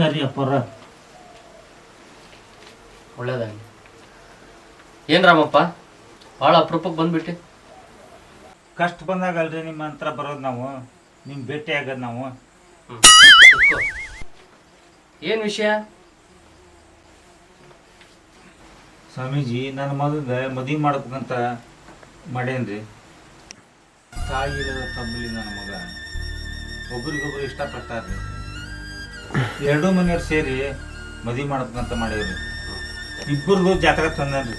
ಬರ್ರಿ ಅಪ್ಪರ ಒಳ್ಳೇದಾಗಲಿ. ಏನ್ ರಾಮಪ್ಪ? ಭಾಳ ಅಪರೂಪಕ್ಕೆ ಬಂದ್ಬಿಟ್ಟೆ. ಕಷ್ಟ ಬಂದಾಗ ಅಲ್ರಿ ನಿಮ್ಮ ಹತ್ರ ಬರೋದು ನಾವು. ನಿಮ್ಮ ಭೇಟಿ ಆಗೋದು ನಾವು ಏನು ಏನ್ ವಿಷಯ? ಸ್ವಾಮೀಜಿ ನನ್ನ ಮಗಗೆ ಮದುವೆ ಮಾಡ್ಬೇಕಂತ ಮಾಡೇನ್ರಿ. ತಾಯಿ ಇಲ್ಲದ ತಮ್ಮಲಿ ನನ್ನ ಮಗ. ಒಬ್ರಿಗೊಬ್ರು ಇಷ್ಟಪಡ್ತಾರ್ರಿ. ಎರಡೂ ಮನೆಯವ್ರು ಸೇರಿ ಮದುವೆ ಮಾಡ್ಬೇಕಂತ ಮಾಡಿದ್ರಿ. ಇಬ್ಬರದು ಜಾತಕ ತಂದ್ರಿ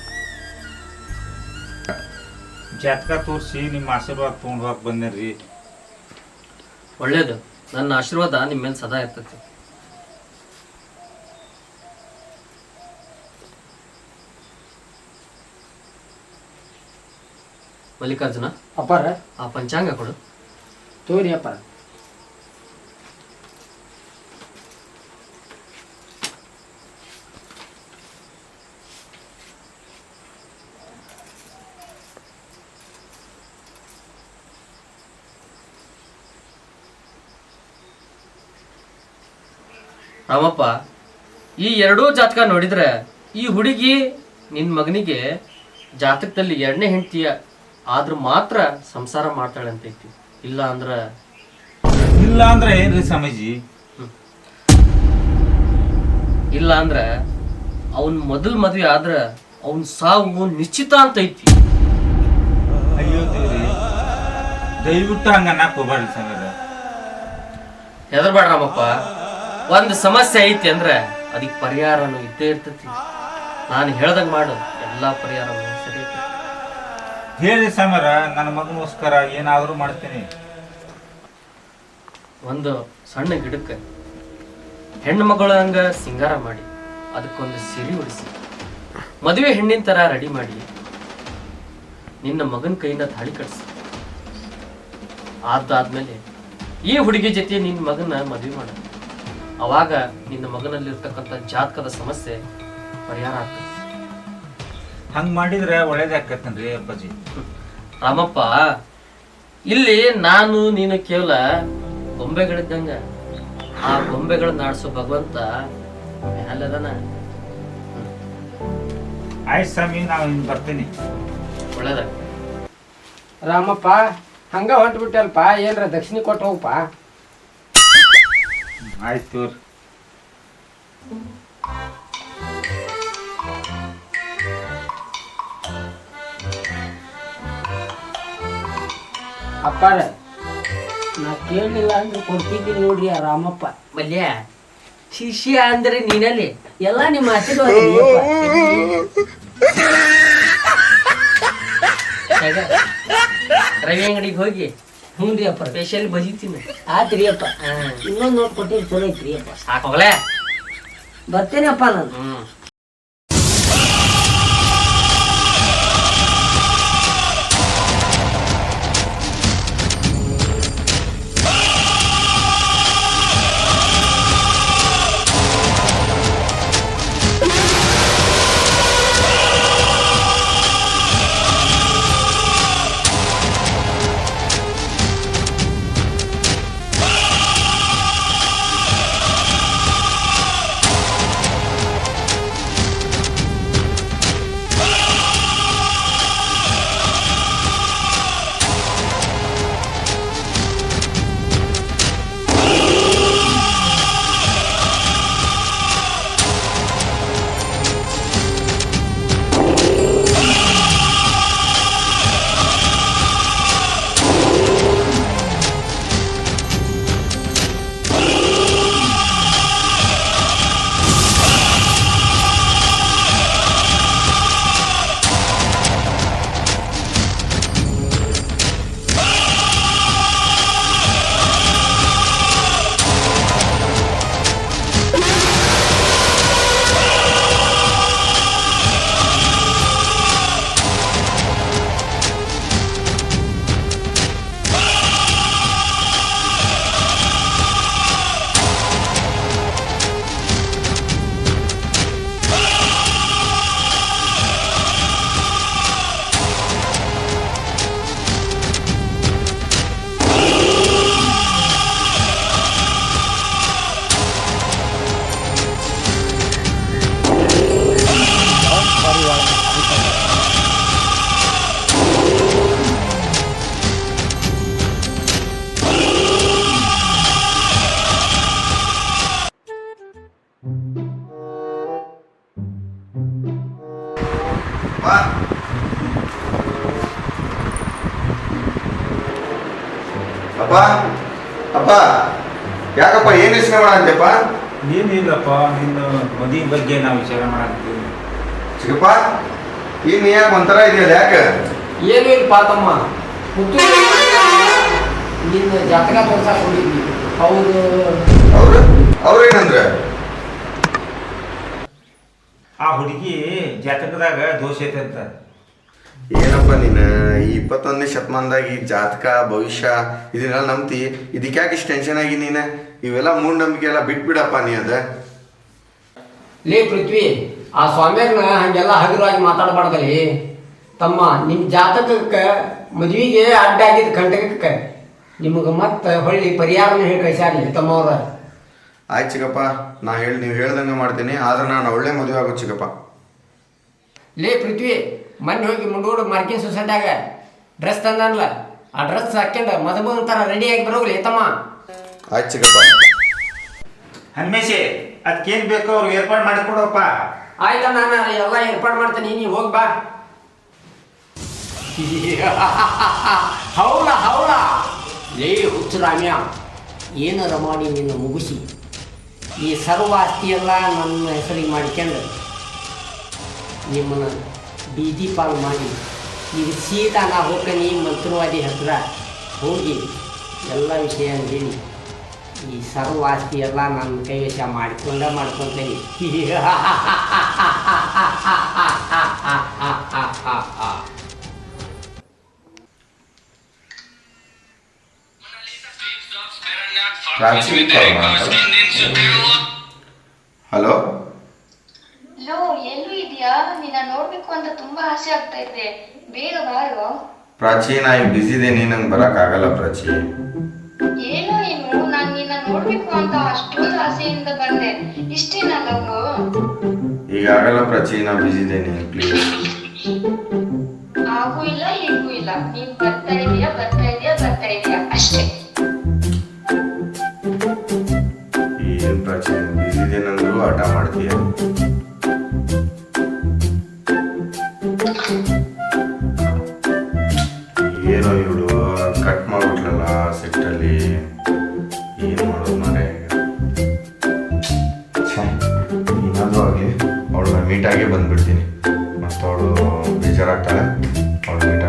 ಜಾತಕ ತೋರಿಸಿ ನಿಮ್ಮ ಆಶೀರ್ವಾದ ತೊಗೊಂಡು ಹೋಗಕ್ಕೆ ಬಂದೇನ್ರಿ. ಒಳ್ಳೇದು. ನನ್ನ ಆಶೀರ್ವಾದ ನಿಮ್ಮ ಮೇಲೆ ಸದಾ ಇರ್ತೈತಿ. ಮಲ್ಲಿಕಾರ್ಜುನ ಅಪ್ಪಾರ. ಆ ಪಂಚಾಂಗ ಕೊಡು. ತೋರಿ ಅಪ್ಪಾರ. ರಾಮಪ್ಪ ಈ ಎರಡೂ ಜಾತಕ ನೋಡಿದ್ರೆ ಈ ಹುಡುಗಿ ನಿನ್ನ ಮಗನಿಗೆ ಜಾತಕದಲ್ಲಿ ಎರಡನೇ ಹೆಂಡತಿಯ ಆದ್ರೂ ಮಾತ್ರ ಸಂಸಾರ ಮಾಡ್ತಾಳೆ ಅಂತ ಐತಿ. ಇಲ್ಲ ಅಂದ್ರ ಇಲ್ಲ ಅಂದ್ರೆ ಏನ್ರಿ ಸ್ವಾಮೀಜಿ? ಇಲ್ಲ ಅಂದ್ರ ಅವನ್ ಮೊದಲ್ ಮದ್ವೆ ಆದ್ರ ಅವನ್ ಸಾವು ನಿಶ್ಚಿತ ಅಂತ ಐತಿ. ಅಯ್ಯೋ ದೇವ್ರಿ ದಯವಿಟ್ಟು ಹಂಗ ಹೋಗ್ಬಾರ್ದು ಸಂಗ ಹೆದರ್ಬೇಡ ರಾಮಪ್ಪ. ಒಂದ್ ಸಮಸ್ಯೆ ಐತಿ ಅಂದ್ರೆ ಅದಕ್ಕೆ ಪರಿಹಾರನು ಇದ್ದೇ ಇರ್ತೈತಿ. ನಾನು ಹೇಳ್ದಂಗೆ ಮಾಡು ಎಲ್ಲಾ ಪರಿಹಾರ ಸರಿ. ಹೇಳಿ ಸಮರ ನನ್ನ ಮಗನಿಗೋಸ್ಕರ ಏನಾದರೂ ಮಾಡ್ತೀನಿ. ಒಂದು ಸಣ್ಣ ಗಿಡಕ್ಕೆ ಹೆಣ್ಣು ಮಗಳ ಹಂಗ ಸಿಂಗಾರ ಮಾಡಿ ಅದಕ್ಕೊಂದು ಸಿರಿ ಉಡಿಸಿ ಮದುವೆ ಹೆಣ್ಣಿನ ತರ ರೆಡಿ ಮಾಡಿ ನಿನ್ನ ಮಗನ ಕೈಯಿಂದ ತಾಳಿ ಕಟ್ಸಿ. ಆದಾದ್ಮೇಲೆ ಈ ಹುಡುಗಿ ಜೊತೆ ನಿನ್ನ ಮಗನ ಮದುವೆ ಮಾಡ. ಅವಾಗ ನಿನ್ನ ಮಗನಲ್ಲಿರ್ತಕ್ಕಂಥ ಜಾತಕದ ಸಮಸ್ಯೆ ಪರಿಹಾರ ಆಗ್ತದೆ. ಹಂಗ್ ಮಾಡಿದ್ರೆ ಒಳ್ಳೇದಾಕತ್ತನ್ರಿ ಅಪ್ಪಾಜಿ? ರಾಮಪ್ಪ ಇಲ್ಲಿ ನಾನು ನೀನು ಕೇವಲ ಗೊಂಬೆಗಳಿದ್ದಂಗ. ಆ ಗೊಂಬೆಗಳನ್ನ ಆಡಿಸೋ ಭಗವಂತ ಮ್ಯಾಲದನ ಆಯ್ತು ಸ್ವಾಮಿ ನಾವು ಇನ್ನು ಬರ್ತೀನಿ. ಒಳ್ಳೇದಾಗ ರಾಮಪ್ಪ ಹಂಗ ಹೊಂಟ್ ಬಿಟ್ಟಲ್ಪ ಏನ್ರ ದಕ್ಷಿಣ ಕೊಟ್ಟು ಹೋಗಪ್ಪ ಆಯ್ತು ತೋರಿ ಅಪ್ಪಾರ ನಾ ಕೇಳಲಿಲ್ಲ ಅಂದ್ರೆ ಕೊಡ್ತಿದ್ದೀನಿ ನೋಡ್ರಿ ಆ ರಾಮಪ್ಪ ಮಲ್ಯ, ಶಿಷ್ಯ ಅಂದ್ರೆ ನೀನಲ್ಲಿ ಎಲ್ಲ ನಿಮ್ಮ ಆಶೀರ್ವಾದ ರೀ ಅಪ್ಪ. ರವಿ ಅಂಗಡಿಗೆ ಹೋಗಿ ಹ್ಞೂ ರೀ ಅಪ್ಪ. ಸ್ಪೆಷಲ್ ಬಜಿತೀನಿ ಆತ್ರಿ ಅಪ್ಪ ಇನ್ನೊಂದು ನೋಟ್ ಕೊಟ್ಟಿದ್ದು ಚಲೋ ಐತ್ರಿ ಅಪ್ಪ. ಸಾಕೋಗ್ಲೇ ಬರ್ತೇನೆ ಅಪ್ಪ ನಾನು. ಹ್ಮ್. ಯೋಚನೆ ಮಾಡಂತೆಪ್ಪ ಏನಿಲ್ಲಪ್ಪ ನಿನ್ನ ಮದಿ ಬಗ್ಗೆ ನಾವು ವಿಚಾರ ಮಾಡತ್ತೀವಿ ಚಿಕ್ಕಪ್ಪ ಈಗ ನೀ ಯಾಕೆ ಒಂಥರ ಇದೆಯಲ್ಲ ಯಾಕೆ? ಏನು ಇಲ್ಲ ತಮ್ಮ ನಿನ್ನ ಜಾತಕ ತೋರ್ಸಕ್ ಹೋಗಿದ್ವಿ ಹೌದು? ಅವ್ರು ಅವ್ರೇನಂದ್ರೆ? ಆ ಹುಡುಗಿ ಜಾತಕದಾಗ ದೋಷ ಐತೆ ಅಂತ. ಏನಪ್ಪ ನೀನು? ಈ ಇಪ್ಪತ್ತೊಂದನೇ ಶತಮಾನದಾಗ ಈ ಜಾತಕ ಭವಿಷ್ಯ ಇದನ್ನೆಲ್ಲ ನಂಬ್ತಿ. ಇದಕ್ಕೆ ಯಾಕೆ ಇಷ್ಟು ಟೆನ್ಷನ್ ಆಗಿ ನೀನು? ಇವೆಲ್ಲ ಮೂಢನಂಬಿಕೆ ಎಲ್ಲ ಬಿಟ್ಬಿಡಪ್ಪ ನೀ ಅದ. ಲೇ ಪೃಥ್ವಿ ಆ ಸ್ವಾಮಿಯರ್ನ ಹಂಗೆಲ್ಲ ಹಗುರವಾಗಿ ಮಾತಾಡಬಾರ್ದಲ್ಲಿ ತಮ್ಮ ನಿಮ್ಮ ಜಾತಕಕ್ಕೆ ಮದುವೆಗೆ ಅಡ್ಡ ಆಗಿದ್ದ ಕಂಟಕಕ್ಕೆ ನಿಮಗೆ ಮತ್ತೆ ಹೊಳ್ಳಿ ಪರಿಹಾರನ ಹೇಳಿ ಕಳಿಸ್ಯಾರಲಿ ತಮ್ಮವ್ರ. ಆಯ್ತು ಚಿಕ್ಕಪ್ಪ ನಾ ಹೇಳಿ ನೀವು ಹೇಳ್ದಂಗೆ ಮಾಡ್ತೀನಿ ಆದ್ರೆ ನಾನು ಒಳ್ಳೆ ಮದುವೆ ಆಗೋ ಚಿಕ್ಕಪ್ಪ. ಲೇ ಪೃಥ್ವಿ ಮೊನ್ನೆ ಹೋಗಿ ಮುಂಡೋಡು ಮಾರ್ಕಿನ್ ಸೊಸೈಟಿಯಾಗ ಡ್ರೆಸ್ ತಂದಲ್ಲ ಆ ಡ್ರೆಸ್ ಹಾಕ್ಯಂಡು ಮದುವೆ ಥರ ರೆಡಿಯಾಗಿ ಬರೋಗ್ಲಿ ತಮ್ಮ. ಆಯ್ತು ಚಿಕ್ಕಪ್ಪ. ಹನ್ಮೇಶಿ ಅದಕ್ಕೇನು ಬೇಕೋ ಅವ್ರಿಗೆ ಏರ್ಪಾಡು ಮಾಡಿಕೊಡಪ್ಪ ಆಯ್ತಾ ನಾನು ಎಲ್ಲ ಏರ್ಪಾಡು ಮಾಡ್ತೀನಿ ನೀವು ಹೋಗಿ ಬಾ. ಹೌಲ ಹೌಲ ಲೇ ಹುಚ್ಚು ರಾಮ್ಯ ಏನಾರ ಮಾಡಿ ನಿನ್ನ ಮುಗಿಸಿ. ಈ ಸರ್ವ ಆಸ್ತಿ ನನ್ನ ಹೆಸರಿಗೆ ಮಾಡ್ಕೊಂಡು ನಿಮ್ಮನ್ನ ಬೀದಿ ಪಾಲು ಮಾಡಿ. ಈಗ ಸೀದಾ ನಾ ಹೋಗ್ತೀನಿ ಮಂತ್ರವಾದಿ ಹತ್ರ. ಹೋಗಿ ಎಲ್ಲ ವಿಷಯ ಹೇಳಿ ಈ ಸರ್ವ ಆಸ್ತಿ ಎಲ್ಲ ನನ್ನ ಕೈವಶ ಮಾಡಿಕೊಂಡ ಮಾಡ್ಕೊತೀನಿ. ಹಲೋ? ಎಲ್ಲೂ ಇದೆಯಾ? ನಿನ್ನ ನೋಡ್ಬೇಕು ಅಂತ ತುಂಬಾ ಆಸೆ ಆಗ್ತಾ ಇದೆ. ಬೇಗ ಬಾರೋ. ಪ್ರಾಚಿ ನಾ ಈಗ ಬಿಸಿ ಇದ್ದೀನಿ ನಂಗೆ ಬರೋಕ್ಕಾಗಲ್ಲ ಪ್ರಾಚಿ. ಏನೋ ಏನು ನಾನ್ ನಿನ್ನ ನೋಡ್ಬೇಕು ಅಂತ ಅಷ್ಟೊಂದು ಆಸೆಯಿಂದ ಬಂದೆ. ಇಷ್ಟೇನಾ ಲವ್ ಈಗ ಆಗಲ್ಲ ಪ್ರಾಚಿ ನಾ ಬಿಸಿ ಇದ್ದೀನಿ ಪ್ಲೀಸ್ ಹಾಗೂ ಇಲ್ಲ ಹೀಗೂ ಇಲ್ಲ. ನೀನ್ ಬರ್ತಾ ಇದೀಯಾ ಬರ್ತಾ ಇದೀಯಾ ಬರ್ತಾ ಇದೀಯಾ? ಅಷ್ಟೇ. ಏನು ಪ್ರಾಚಿ ಬಿಸಿ ಇದೆ ಅಂದ್ರು ಆಟ ಮಾಡ್ತೀಯ? ಮೀಟಾಗೆ ಬಂದ್ಬಿಡ್ತೀನಿ. ಮತ್ತು ಅವಳು ಬೇಜಾರಾಗ್ತಾಳೆ ಅವಳು ಮೀಟ್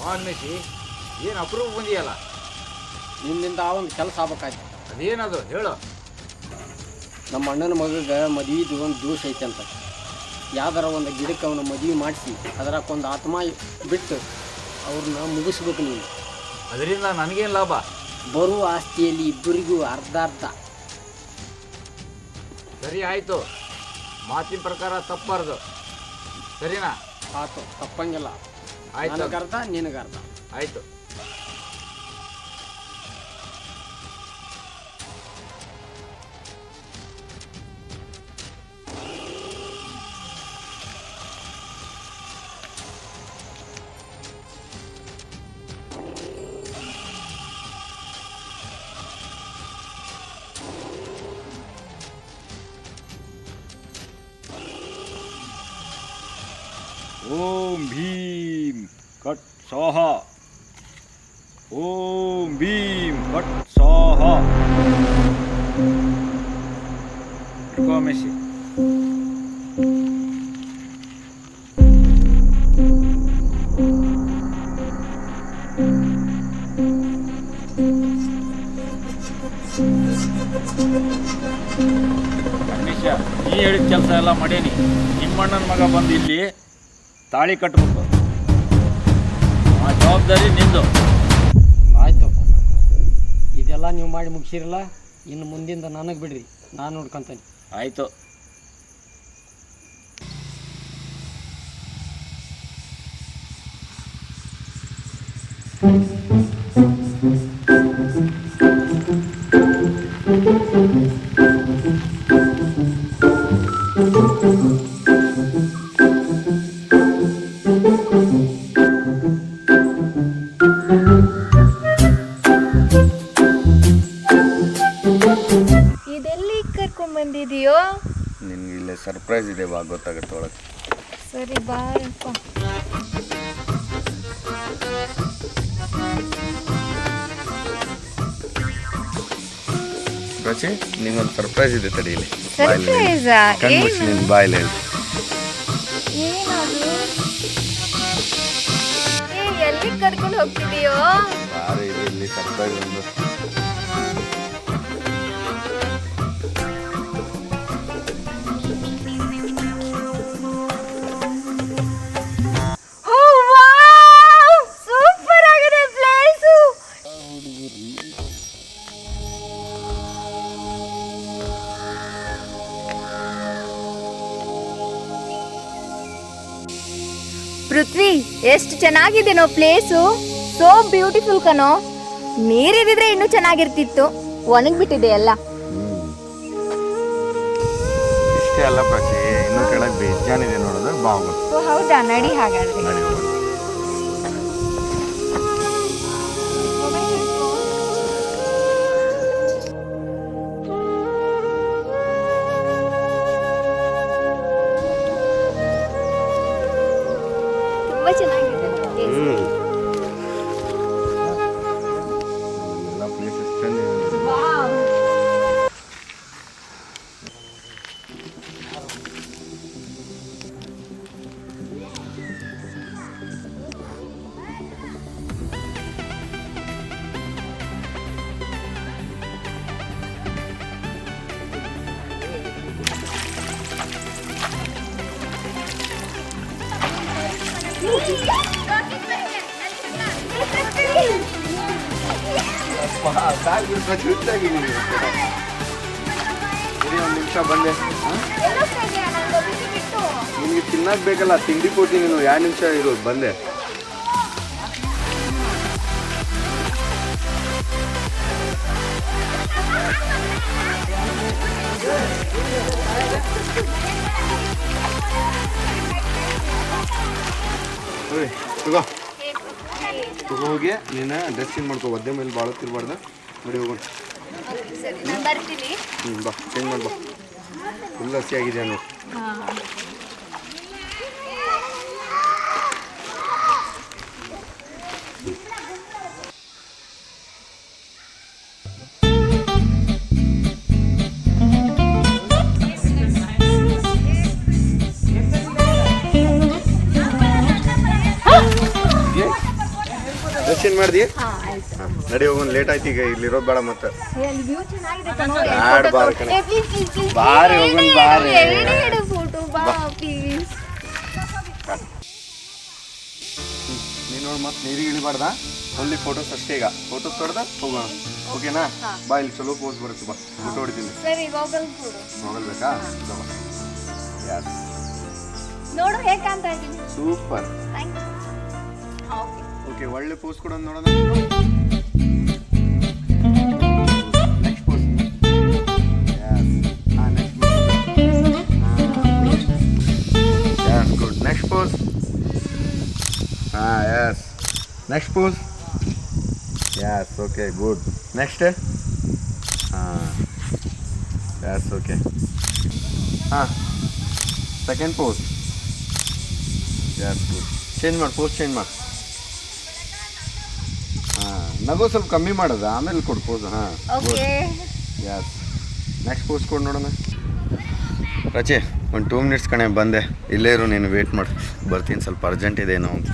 ವಾಲ್ಮೀಕಿ ಏನು ಅಪರೂಪ ಬಂದಿಯಲ್ಲ? ನಿನ್ನಿಂದ ಆ ಒಂದು ಕೆಲಸ ಆಗ್ಬೇಕಾಯ್ತು. ಅದೇನದು ಹೇಳು. ನಮ್ಮ ಅಣ್ಣನ ಮಗಗೆ ಮದುವೆದು ಒಂದು ದೋಷ ಐತೆ ಅಂತ. ಯಾವ್ದಾರ ಒಂದು ಗಿಡಕ್ಕೆ ಅವನ ಮದುವೆ ಮಾಡಿಸಿ ಅದರಾಗ ಒಂದು ಆತ್ಮ ಬಿಟ್ಟು ಅವ್ರನ್ನ ಮುಗಿಸ್ಬೇಕು ನೀನು. ಅದರಿಂದ ನನಗೇನು ಲಾಭ? ಬರುವ ಆಸ್ತಿಯಲ್ಲಿ ಇಬ್ಬರಿಗೂ ಅರ್ಧ ಅರ್ಧ. ಸರಿ ಆಯಿತು. ಮಾತಿನ ಪ್ರಕಾರ ತಪ್ಪಾರ್ದು. ಸರಿನಾ? ಆತು ತಪ್ಪಂಗಿಲ್ಲ. ಆಯ್ತು. ನನಗರ್ಧ ನಿನಗರ್ಧ. ಆಯಿತು. ಓಂ ಭೀಂ ಕಟ್ ಸ್ವಾಹ ಓಂ ಭೀಂ ಕಟ್ ಸ್ವಾಹ ಮೆಸಿ ನೀ ಹೇಳಿದ ಕೆಲಸ ಎಲ್ಲ ಮಾಡೇನಿ. ನಿಮ್ಮಣ್ಣನ ಮಗ ಬಂದು ಇಲ್ಲಿ ತಾಳಿ ಕಟ್ಟಬೇಕು ಆ ಜವಾಬ್ದಾರಿ ನಿಂದು. ಆಯಿತು. ಇದೆಲ್ಲ ನೀವು ಮಾಡಿ ಮುಗಿಸಿರಲ್ಲ ಇನ್ನು ಮುಂದಿಂದ ನನಗೆ ಬಿಡ್ರಿ ನಾನು ನೋಡ್ಕೊಂತೀನಿ. ಆಯಿತು. ಹೋಗ್ತಿದೀಯೋ ಸರ್ಪ್ರೈಸ್ ಇದೆ ತಡಿ ಇಲ್ಲಿ Surprise ಆ? ಕಣ್ಮುಚ್ಚಿ ನಿನ್ನ ಬಾಯಲ್ಲಿ ಹೇಳಿ ಎಲ್ಲಿ ಕರ್ಕೊಂಡು ಹೋಗ್ತಿದೀಯೋ? ಇಲ್ಲಿ ಸರ್ಪ್ರೈಸ್ ಒಂದು ಚೆನ್ನಾಗಿದೆನೋ ಪ್ಲೇಸು ಸೋ ಬ್ಯೂಟಿಫುಲ್ ಕಣೋ. ನೀರಿದ್ರೆ ಇನ್ನೂ ಚೆನ್ನಾಗಿರ್ತಿತ್ತು. ಒಣಗ್ಬಿಟ್ಟಿದೆ ಎಲ್ಲ ಇಷ್ಟೇ ಅಲ್ಲ ಇನ್ನೂ ಕೆಳಗೆ ಬೇಜಾನಿದೆ ನೋಡೋದು ಬಾವು ಹೌದಾ? ನಡಿ ಹಾಗಾದ್ರೆ. ಇರಿ ಒಂದು ನಿಮಿಷ ಬಂದೆ ನಿಮಗೆ ತಿನ್ನಕ್ ಬೇಕಲ್ಲ ತಿಂಡಿ ಕೊಡ್ತೀನಿ ನೀನು ಎರಡು ನಿಮಿಷ ಇರೋದು ಬಂದೆ ಹೋಗಿ ನೀನು ಡ್ರೆಸ್ ಚೇಂಜ್ ಮಾಡ್ಕೋ ಒದ್ದೆ ಮೇಲೆ ಭಾಳ ತಿರ್ಬಾರ್ದು ನೋಡಿ ಹೋಗೋಣ. ಹ್ಞೂ ಬಾ ಚೇಂಜ್ ಮಾಡ್ಬಾ ಫುಲ್ ಹಸಿ ಆಗಿದೆ ನೋಡಿ. ಮಾಡ್ದಿ ಹಾಂ ಆಯ್ತು. ಹಾಂ ನಡಿ ಹೋಗೋಣ ಲೇಟ್ ಆಯ್ತು ಈಗ ಇಲ್ಲಿರೋದು ಬೇಡ ಮತ್ತೆ. ಬಾರ ಹೋಗೋಣ ಬಾರಿ ನೀನು ನೋಡಿ ಮತ್ತೆ ನೀರಿಗೆ ಇಳಿಬಾರ್ದ? ಓನ್ಲಿ ಫೋಟೋಸ್ ಅಷ್ಟೇ ಈಗ. ಫೋಟೋಸ್ ಹೊಡೆದ ಹೋಗೋಣ ಓಕೆನಾ? ಬಾ ಇಲ್ಲಿ ಚಲೋ ಪೋಸ್ ಬರುತ್ತೆ ಬಾ. ಫೋಟೋ ಹೊಡಿತೀನಿ. ಸರಿ ಗೋಗಲ್ ಕೊಡು ಹೋಗಲ್ಬೇಕಾ ಯಾರು ನೋಡು ಹೇಗೆ ಕಾಣ್ತಾ ಇದ್ದೀನಿ. Super thank you okay okay, ಒಳ್ಳೆ ಪೋಸ್ ಒಂದು ನೋಡೋಣ. Next pose yes good next pose ಹಾಂ yes next pose yes okay good next ಹಾಂ ಎಸ್ ಓಕೆ ಹಾಂ second pose yes good change ಮಾಡಿ ಪೋಸ್ ಚೇಂಜ್ ಮಾಡಿ ನಗು ಸ್ವಲ್ಪ ಕಮ್ಮಿ ಮಾಡೋದು? ಆಮೇಲೆ ಕೊಡ್ಬೋದು ಹಾಂ. ಓಕೆ ಯಸ್ ನೆಕ್ಸ್ಟ್ ಪೋಸ್ ಕೊಡಿ ನೋಡೋಣ. ರಚೆ ಒಂದು ಟೂ ಮಿನಿಟ್ಸ್ ಕಣೆ ಬಂದೆ. ಇಲ್ಲೇ ಇರು ನೀನು ವೇಟ್ ಮಾಡಿ. ಬರ್ತೀನಿ ಸ್ವಲ್ಪ ಅರ್ಜೆಂಟ್ ಇದೆ ಏನೋ ಅಂತ.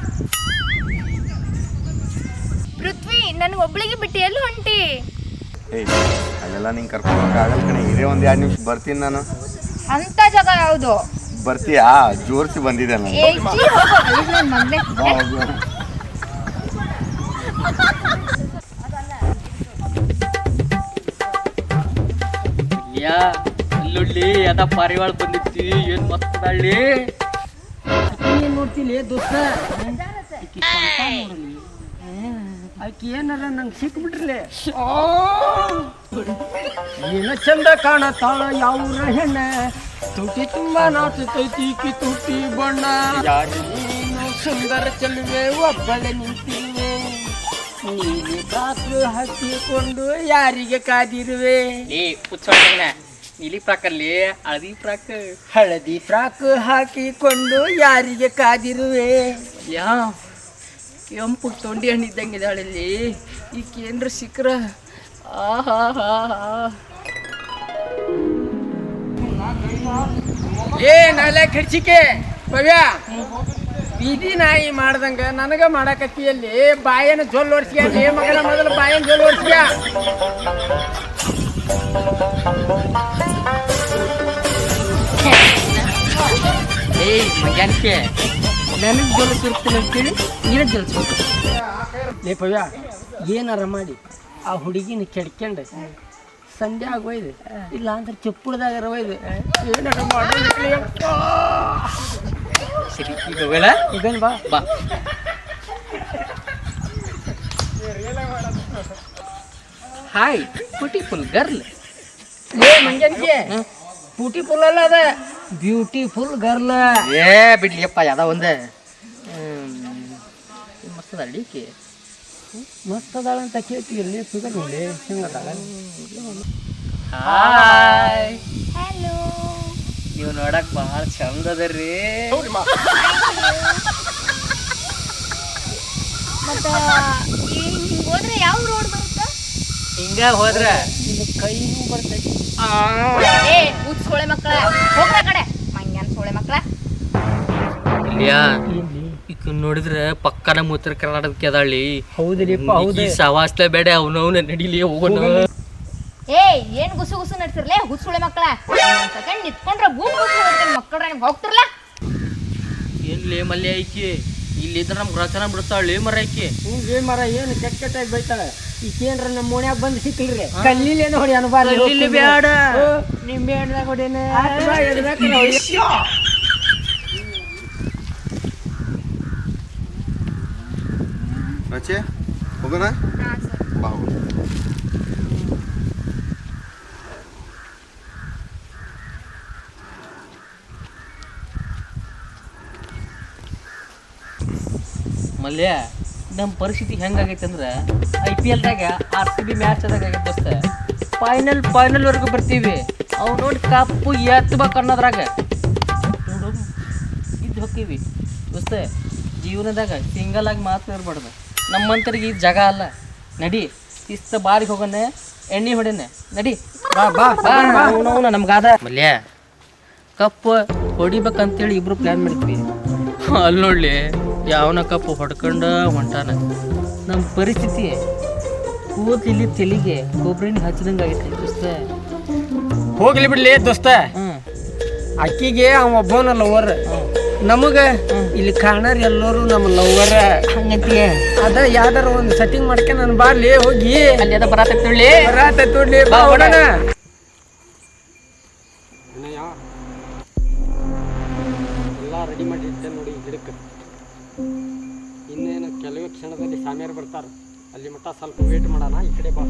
ಪೃಥ್ವಿ ನನಗೆ ಒಬ್ಳಿಗೆ ಬಿಟ್ಟು ಎಲ್ಲಿ ಹೊಂಟಿ? ಏಯ್ ಅಲ್ಲೆಲ್ಲ ನಿಂಗೆ ಕರ್ಕೊಂಡು ಆಗಲ್ಲ ಕಣೆ. ಇದೇ ಒಂದು ಎರಡು ನಿಮಿಷ ಬರ್ತೀನಿ ನಾನು. ಅಂತ ಜಾಗ ಯಾವುದು? ಬರ್ತೀಯಾ? ಜೋರಿಸಿ ಬಂದಿದೆ ನಾನು ಏ ಜೀ ಹೋಗು ಅಲ್ಲಿ ನನ್ನ ಮಗನೇ ಬಾ, ಹೋಗೋಣ. ಯಾ ಅಲ್ಲೊಡ್ಲಿ ಅದ ಪಾರಿವಾಳ ಬಂದಿತ್ತಿ ಏನ್ ಮಸ್ತ್ ಅದಾಳ್ಲಿ ನೀನ್ ನೋಡ್ತಿಲಿ ದೋಸ್ತ. ಆಕಿ ಏನಾರ ನಂಗೆ ಸಿಕ್ಬಿಟ್ರಲೆ. ಏನ ಚಂದ ಕಾಣತಾಳ ಯಾವ ಹೆಣ್ಣ. ತುಟಿ ತುಂಬಾ ನಾಚತೈತಿ ಈಕಿ ತುಟಿ ಬಣ್ಣ. ಯಾರು ನೀನು ಸುಂದರ ಚೆಲುವೆ ಒಬ್ಬಳೆ ನಿಂತಿರುವೆ ನೀನು ಬಾಕ್ಲು ಹಾಕಿಕೊಂಡು ಯಾರಿಗೆ ಕಾದಿರುವೆ? ಏ ನೀಲಿ ಫ್ರಾಕಲ್ಲಿ ಹಳದಿ ಫ್ರಾಕ್. ಹಳದಿ ಫ್ರಾಕ್ ಹಾಕಿಕೊಂಡು ಯಾರಿಗೆ ಕಾದಿರುವೆ? ಯಾ ಕೆಂಪು ತೊಂಡಿ ಹಣ್ಣು ಇದ್ದಂಗೆ ಇದ್ದಾಳಲ್ಲಿ ಈ ಕೇಂದ್ರ ಸಿಕ್ಕರ ಆಹಾ ಹಾ ಹಾ ಏ ನಾಲೆ ಖರ್ಚಿಕೆ ಭವ್ಯ ಬೀದಿ ನಾಯಿ ಮಾಡ್ದಂಗ ನನಗ ಮಾಡಕತ್ತಿಯಲ್ಲಿ ಬಾಯನ ಜೊಲ್ ಓಡಿಸ್ಯ ಏ ಮಗನ ಮೊದಲು ಬಾಯನ ಜೊಲ್ ಓಡಿಸ್ಯ ಏಯ್ ಮಗ್ಯಾನ್ಕೆ ನನಗೆ ಜೋಲು ಸುರ್ತೀನಿ ಅಂತೇಳಿ ನೀನು ಜೋಲು ಸುರ್ತು ಲೇ ಪವ್ಯ ಏನಾರ ಮಾಡಿ. ಆ ಹುಡುಗಿನ ಕೆಡ್ಕೊಂಡು. ಸಂಜೆ ಆಗೋಯ್ದು ಇಲ್ಲ ಅಂದ್ರೆ ಚಪ್ಪುಳದಾಗ ಒಯ್ದು. ಏನಾರ ಮಾಡಿ ಸರಿ ಈಗ ಬೇಡ ಇದನ್ ಬಾ. ಬಾ. Hi beautiful girl. ಏ ಮಂಜನ್ಗೆ. ಬ್ಯೂಟಿಫುಲ್ ಅಲ್ಲ ಅದ. ಬ್ಯೂಟಿಫುಲ್ ಗರ್ಲ್ ಏ ಬಿಡ್ಲಿಯಪ್ಪ ಯಾವ್ದ ಒಂದೇ. ಮಸ್ತ್ ಅಡಿಕೆ ಮಸ್ತ್ ಅದಾಳ ಅಂತ ಕೇಳ್ತೀವಿ ಇಲ್ಲಿ. ಫಿಗರ್ ನೋಡಿ ಹೆಂಗದಾಳ ಹಾಯ್ ಹಲೋ ನೀವು ನೋಡಕ್ ಬಹಳ ಚಂದ ಅದರಿ ಮತ್ತ ಹಿಂಗ್ ಹೋದ್ರೆ ಯಾವ ರೋಡ್ ಬರುತ್ತೆ? ಹಿಂಗ ಹೋದ್ರ? ಕೈನೂ ಬರ್ತೈತಿ. ಏ ಸೋಳೆ ಮಕ್ಕಳ. ಹೋಗ್ರ ಕಡೆ. ಮಂಗ್ಯಾನ್ ಸೋಳೆ ಮಕ್ಕಳ. ಇಲ್ಲಿಯಾ? ಈಗ ನೋಡಿದ್ರೆ ಪಕ್ಕನ ಉತ್ತರ ಕರ್ನಾಟಕಕ್ಕೆ ಅದಾಳಿ. ಹೌದ್ರಿಪ್ಪ ಹೌದು. ಈ ಸವಾಸ್ಲ ಬೇಡ ಅವನವನ ನಡಿಲಿ ಹೋಗೋಣ. ಏ ಏನ್ ಗುಸು ಗುಸು ನಡ್ಸಿರ್ಲೆ ಹುಚ್ಚುಳೆ ಮಕ್ಕಳ. ಸೆಕೆಂಡ್ ನಿತ್ಕೊಂಡ್ರ ಗೂಮ್ ಮಕ್ಕಳ. ಹೋಗ್ತಿರ್ಲ? ಏನ್ಲೇ ಮಲ್ಯ ಐಕಿ ಇಲ್ಲಿದ್ರೆ ನಮ್ಗೆ ರಚನ ಬಿಡ್ತಾಳೆ ಮರ ಐಕಿ ಹ್ಞೂ ಏ ಮರ ಏನು ಕೆಟ್ಟ ಕೆಟ್ಟಾಗಿ ಬೈತಾಳೆ? ಈಕೇನ್ರ ನಮ್ಮ ಮೋಣ್ಯಾಗ ಬಂದು ಸಿಕ್ಕಿಲ್ರಿ ಕಲ್ಲಿಲೇನು ಹೊಡಿ ಅನುಭವ ಕಲ್ಲಿಲಿ ಬ್ಯಾಡ. ನಿಂಬೆ ಹಣ್ಣದಾಗ ಹೊಡಿನ ರಚೆ ಹೋಗೋಣ ಬಾ ಹೋಗೋಣ. ಮಲ್ಯ ನಮ್ಮ ಪರಿಸ್ಥಿತಿ ಹೆಂಗಾಗೈತೆ ಅಂದ್ರೆ ಐ ಪಿ ಎಲ್ದಾಗ ಆರ್ ಸಿ ಬಿ ಮ್ಯಾಚ್ ಅದಾಗ ಆಗೈತೆ ಫೈನಲ್ ಫೈನಲ್ ಫೈನಲ್ವರೆಗೂ ಬರ್ತೀವಿ. ಅವು ನೋಡಿ ಕಪ್ಪು ಎತ್ತಬೇಕು ಅನ್ನೋದ್ರಾಗ. ಇದ್ದು ಹೋಗ್ತೀವಿ ದೋಸ್ತ ಜೀವನದಾಗ ಸಿಂಗಲ್ ಆಗಿ ಮಾತು ಇರ್ಬಾರ್ದು. ನಮ್ಮಂತರಿಗೆ ಈ ಜಾಗ ಅಲ್ಲ. ನಡಿ ಇಷ್ಟ ಬಾರಿ ಹೋಗೋಣ ಎಣ್ಣೆ ಹೊಡೆನೆ ನಡಿ. ಬಾ ಬಾ ಅವನವನ ನಮ್ಗಾದ ಮಲ್ಯ. ಕಪ್ಪು ಹೊಡಿಬೇಕಂತೇಳಿ ಇಬ್ರು ಪ್ಲ್ಯಾನ್ ಮಾಡಿದ್ವಿ. ಅಲ್ಲಿ ನೋಡ್ಲಿ. ಯಾವನ ಕಪ್ಪು ಹೊಡ್ಕೊಂಡ ಹೊಂಟಾನ. ನಮ್ಮ ಪರಿಸ್ಥಿತಿ ಕೂದಲಿಲ್ಲಿ ತೆಲಿಗೆ ಕೊಬ್ಬರಿನ ಹಚ್ಚಿದಂಗೆ ಆಗೈತೆ ದೋಸ್ತ. ಹೋಗ್ಲಿ ಬಿಡ್ಲಿ ದೋಸ್ತ. ಅಕ್ಕಿಗೆ ಅವ ಒಬ್ಬನ ಲವರ್ ನಮಗೆ ಇಲ್ಲಿ ಕಾಣರ್ ಎಲ್ಲರೂ ನಮ್ಮ ಲವರ್ ಹಂಗತಿ. ಅದ ಯಾವ್ದಾರ ಒಂದು ಸೆಟ್ಟಿಂಗ್ ಮಾಡ್ಕೆ ನಾನು ಬಾರ್ಲಿ ಹೋಗಿ. ಅಲ್ಲಿ ಅದ ಬರಾತೈತಿ ಬರಾತೈತ್ ನೋಡ್ಲಿ. ಬಾ ಬಾ, ಹೊಡೋಣ ಎಲ್ಲ ರೆಡಿ ಮಾಡಿಟ್ಟೆ ನೋಡಿ ಗಿಡಕ್ಕೆ. ಇನ್ನೇನು ಕೆಲವೇ ಕ್ಷಣದಲ್ಲಿ ಸಾಮ್ಯಾರು ಬರ್ತಾರೆ. ಅಲ್ಲಿ ಮಟ್ಟ ಸ್ವಲ್ಪ ವೇಟ್ ಮಾಡೋಣ ಈ ಕಡೆ ಬಾ.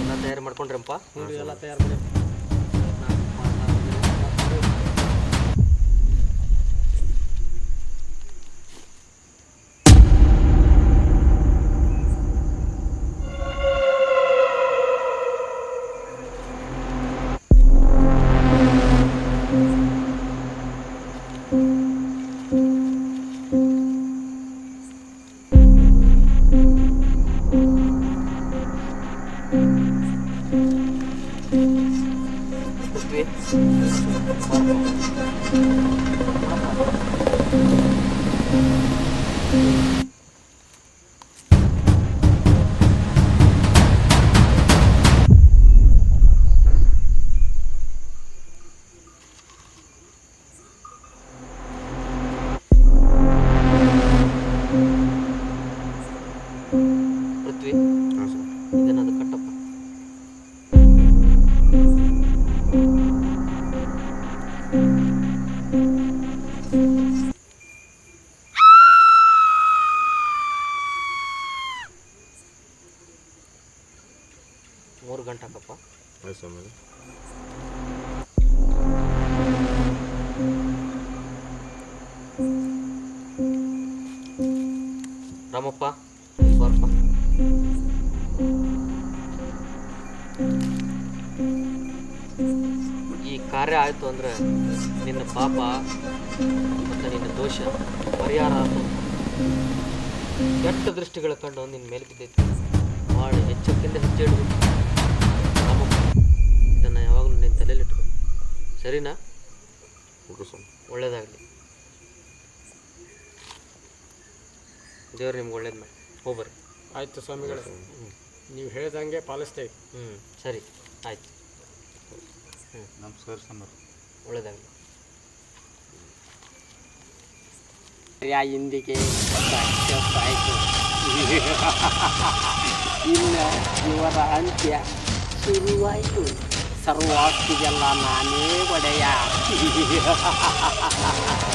ಎಲ್ಲ ತಯಾರು ಮಾಡ್ಕೊಂಡ್ರಪ್ಪ ನೋಡಿ ಎಲ್ಲ ತಯಾರು ಮಾಡಿ ಆಯ್ತು ಸರ್ ಮೇಡಮ್ ಬರಪ್ಪ ಈ ಕಾರ್ಯ ಆಯಿತು ಅಂದರೆ ನಿನ್ನ ಪಾಪ ಮತ್ತು ನಿನ್ನ ದೋಷ ಪರಿಹಾರ ಆಯಿತು ಕೆಟ್ಟ ದೃಷ್ಟಿಗಳ ಕಂಡು ನಿನ್ನ ಮೇಲೆ ಬಿದ್ದೈತೆ. ಭಾಳ ಹೆಚ್ಚಕ್ಕಿಂತ ಹೆಚ್ಚು ಇಡಬೇಕು ಸರಿನಾ? ಒಳ್ಳೇದಾಗಲಿ. ದೇವ್ರು ನಿಮ್ಗೆ ಒಳ್ಳೇದು ಮಾಡಿ ಹೋಗ್ಬರ್ರಿ ಆಯಿತು ಸ್ವಾಮಿಗಳೇ. ನೀವು ಹೇಳ್ದಂಗೆ ಪಾಲಿಸ್ತೇವೆ. ಹ್ಞೂ ಸರಿ ಆಯ್ತು. ನಮಸ್ಕಾರ ಸ್ವಾಮಿ ಒಳ್ಳೇದಾಗಲಿ. ಯಾ ಹಿಂದಿಗೆ ಆಯಿತು ಇನ್ನು ಇವರ ಅಂತ್ಯ ಶುರುವಾಯಿತು. ಸರ್ವಾಸ್ತಿಗೆಲ್ಲ ನಾನೇ ಒಡೆಯ.